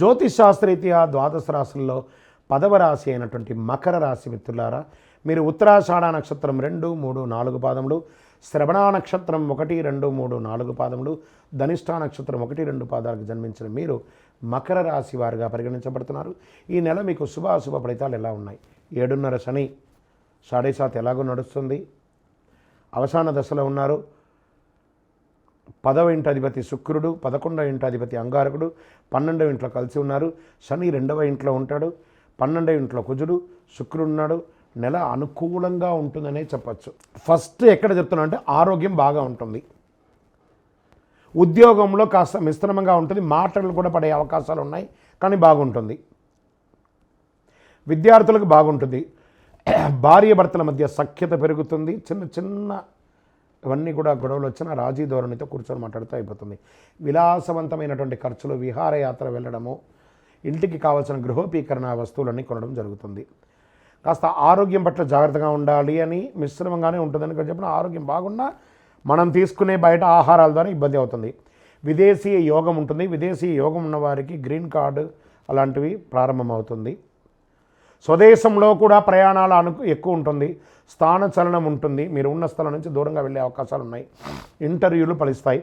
జ్యోతిష్ శాస్త్రరీత్యా ద్వాదశ రాశుల్లో పదవ రాశి అయినటువంటి మకర రాశి మిత్రులారా మీరు ఉత్తరాషాఢ నక్షత్రం రెండు మూడు నాలుగు పాదములు శ్రవణ నక్షత్రం ఒకటి రెండు మూడు నాలుగు పాదములు ధనిష్ఠా నక్షత్రం ఒకటి రెండు పాదాలకు జన్మించిన మీరు మకర రాశి వారుగా పరిగణించబడుతున్నారు. ఈ నెల మీకు శుభాశుభ ఫలితాలు ఎలా ఉన్నాయి? ఏడున్నర శని సాడే సాత్ ఎలాగో నడుస్తుంది? అవసాన దశలో ఉన్నారు. పదవ ఇంటి అధిపతి శుక్రుడు పదకొండవ ఇంటి అధిపతి అంగారకుడు పన్నెండవ ఇంట్లో కలిసి ఉన్నారు. శని రెండవ ఇంట్లో ఉంటాడు పన్నెండవ ఇంట్లో కుజుడు శుక్రుడు ఉన్నాడు నెల అనుకూలంగా ఉంటుందనే చెప్పచ్చు. ఫస్ట్ ఎక్కడ చెప్తున్నా అంటే ఆరోగ్యం బాగా ఉంటుంది. ఉద్యోగంలో కాస్త మిశ్రమంగా ఉంటుంది మాటలు కూడా పడే అవకాశాలు ఉన్నాయి కానీ బాగుంటుంది. విద్యార్థులకు బాగుంటుంది. భార్య భర్తల మధ్య సఖ్యత పెరుగుతుంది. చిన్న చిన్న ఇవన్నీ కూడా గొడవలు వచ్చిన రాజీ ధోరణితో కూర్చొని మాట్లాడుతూ అయిపోతుంది. విలాసవంతమైనటువంటి ఖర్చులు విహారయాత్ర వెళ్ళడము ఇంటికి కావాల్సిన గృహోపీకరణ వస్తువులన్నీ కొనడం జరుగుతుంది. కాస్త ఆరోగ్యం పట్ల జాగ్రత్తగా ఉండాలి అని మిశ్రమంగానే ఉంటుందని చెప్పిన ఆరోగ్యం బాగున్నా మనం తీసుకునే బయట ఆహారాల ద్వారా ఇబ్బంది అవుతుంది. విదేశీ యోగం ఉంటుంది. విదేశీ యోగం ఉన్నవారికి గ్రీన్ కార్డు అలాంటివి ప్రారంభమవుతుంది. స్వదేశంలో కూడా ప్రయాణాలు అను ఎక్కువ ఉంటుంది. స్థాన చలనం ఉంటుంది. మీరు ఉన్న స్థలం నుంచి దూరంగా వెళ్ళే అవకాశాలు ఉన్నాయి. ఇంటర్వ్యూలు ఫలిస్తాయి.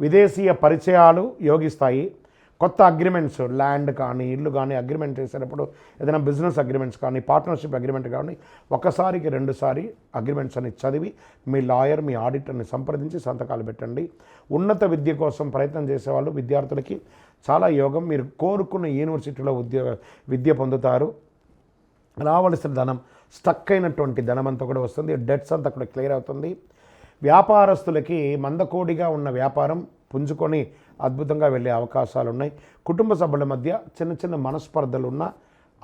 విదేశీయ పరిచయాలు యోగిస్తాయి. కొత్త అగ్రిమెంట్స్ ల్యాండ్ కానీ ఇల్లు కానీ అగ్రిమెంట్ చేసేటప్పుడు ఏదైనా బిజినెస్ అగ్రిమెంట్స్ కానీ పార్ట్నర్షిప్ అగ్రిమెంట్ కానీ ఒకసారికి రెండుసారి అగ్రిమెంట్స్ అని చదివి మీ లాయర్ మీ ఆడిటర్ని సంప్రదించి సంతకాలు పెట్టండి. ఉన్నత విద్య కోసం ప్రయత్నం చేసేవాళ్ళు విద్యార్థులకి చాలా యోగం. మీరు కోరుకున్న యూనివర్సిటీలో ఉద్యోగ విద్య పొందుతారు. రావలసిన ధనం స్టక్ అయినటువంటి ధనం అంతా కూడా వస్తుంది. డెట్స్ అంతా కూడా క్లియర్ అవుతుంది. వ్యాపారస్తులకి మందకోడిగా ఉన్న వ్యాపారం పుంజుకొని అద్భుతంగా వెళ్ళే అవకాశాలు ఉన్నాయి. కుటుంబ సభ్యుల మధ్య చిన్న చిన్న మనస్పర్ధలు ఉన్నా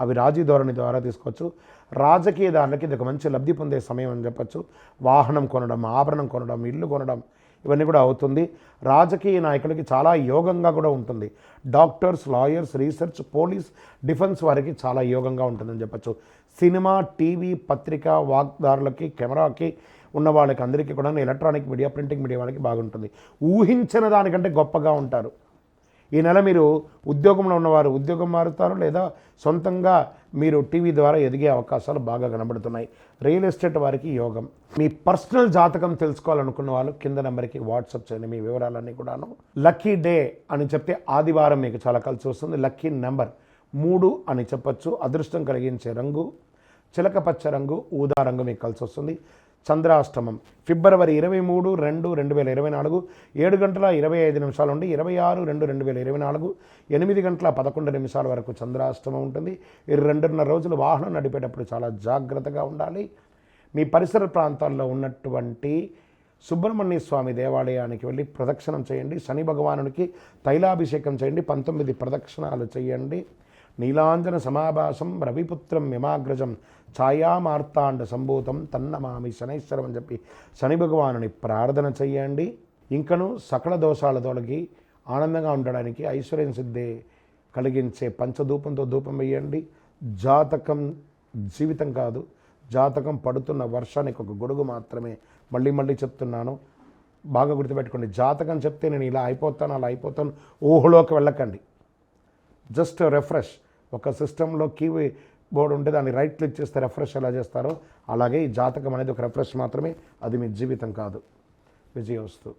అవి రాజీ ధోరణి ద్వారా తీసుకోవచ్చు. రాజకీయదారులకి ఇది ఒక మంచి లబ్ధి పొందే సమయం అని చెప్పచ్చు. వాహనం కొనడం ఆభరణం కొనడం ఇల్లు కొనడం ఇవన్నీ కూడా అవుతుంది. రాజకీయ నాయకులకి చాలా యోగంగా కూడా ఉంటుంది. Doctors lawyers research police defence వారికి చాలా యోగంగా ఉంటుందని చెప్పచ్చు. సినిమా టీవీ పత్రిక వాగ్దారులకి కెమెరాకి ఉన్న వాళ్ళకి అందరికీ కూడా ఎలక్ట్రానిక్ మీడియా ప్రింటింగ్ మీడియా వాళ్ళకి బాగుంటుంది. ఊహించిన దానికంటే గొప్పగా ఉంటారు. ఈ నెల మీరు ఉద్యోగంలో ఉన్నవారు ఉద్యోగం మారుతారు లేదా సొంతంగా మీరు టీవీ ద్వారా ఎదిగే అవకాశాలు బాగా కనబడుతున్నాయి. రియల్ ఎస్టేట్ వారికి యోగం. మీ పర్సనల్ జాతకం తెలుసుకోవాలనుకున్న వాళ్ళు కింద నెంబర్కి వాట్సాప్ చేయండి. మీ వివరాలన్నీ కూడాను. లక్కీ డే అని చెప్తే ఆదివారం మీకు చాలా కలిసి వస్తుంది. లక్కీ నెంబర్ మూడు అని చెప్పొచ్చు. అదృష్టం కలిగించే రంగు చిలక పచ్చ రంగు ఊదా రంగు మీకు కలిసి వస్తుంది. చంద్రాష్టమం. ఫిబ్రవరి ఇరవై మూడు రెండు రెండు వేల ఇరవై నాలుగు ఏడు గంటల ఇరవై ఐదు నిమిషాల నుండి ఇరవై ఆరు రెండు రెండు వేల ఇరవై నాలుగు ఎనిమిది గంటల పదకొండు నిమిషాల వరకు చంద్రాష్టమం ఉంటుంది. ఈ రెండున్నర రోజులు వాహనం నడిపేటప్పుడు చాలా జాగ్రత్తగా ఉండాలి. మీ పరిసర ప్రాంతాల్లో ఉన్నటువంటి సుబ్రహ్మణ్య స్వామి దేవాలయానికి వెళ్ళి ప్రదక్షిణం చేయండి. శని భగవానునికి తైలాభిషేకం చేయండి. పంతొమ్మిది ప్రదక్షిణాలు చేయండి. నీలాంజన సమాభాసం రవిపుత్రం యమాగ్రజం ఛాయామార్తాండ సంభూతం తన్నమామి శనైశ్వరం అని చెప్పి శని భగవానుని ప్రార్థన చేయండి ఇంకను సకల దోషాల తొలగి ఆనందంగా ఉండడానికి ఐశ్వర్యం సిద్ధి కలిగించే పంచధూపంతో ధూపం వేయండి. జాతకం జీవితం కాదు జాతకం పడుతున్న వర్షానికి ఒక గొడుగు మాత్రమే. మళ్ళీ మళ్ళీ చెప్తున్నాను బాగా గుర్తుపెట్టుకోండి. జాతకం చెప్తే నేను ఇలా అయిపోతాను అలా అయిపోతాను ఊహలోకి వెళ్ళకండి. Just refresh. ఒక సిస్టంలో కీ బోర్డు ఉంటే దాన్ని రైట్ క్లిక్ చేస్తే రిఫ్రెష్ ఎలా చేస్తారో అలాగే ఈ జాతకం అనేది ఒక రిఫ్రెష్ మాత్రమే అది మీ జీవితం కాదు. విజయవస్తు.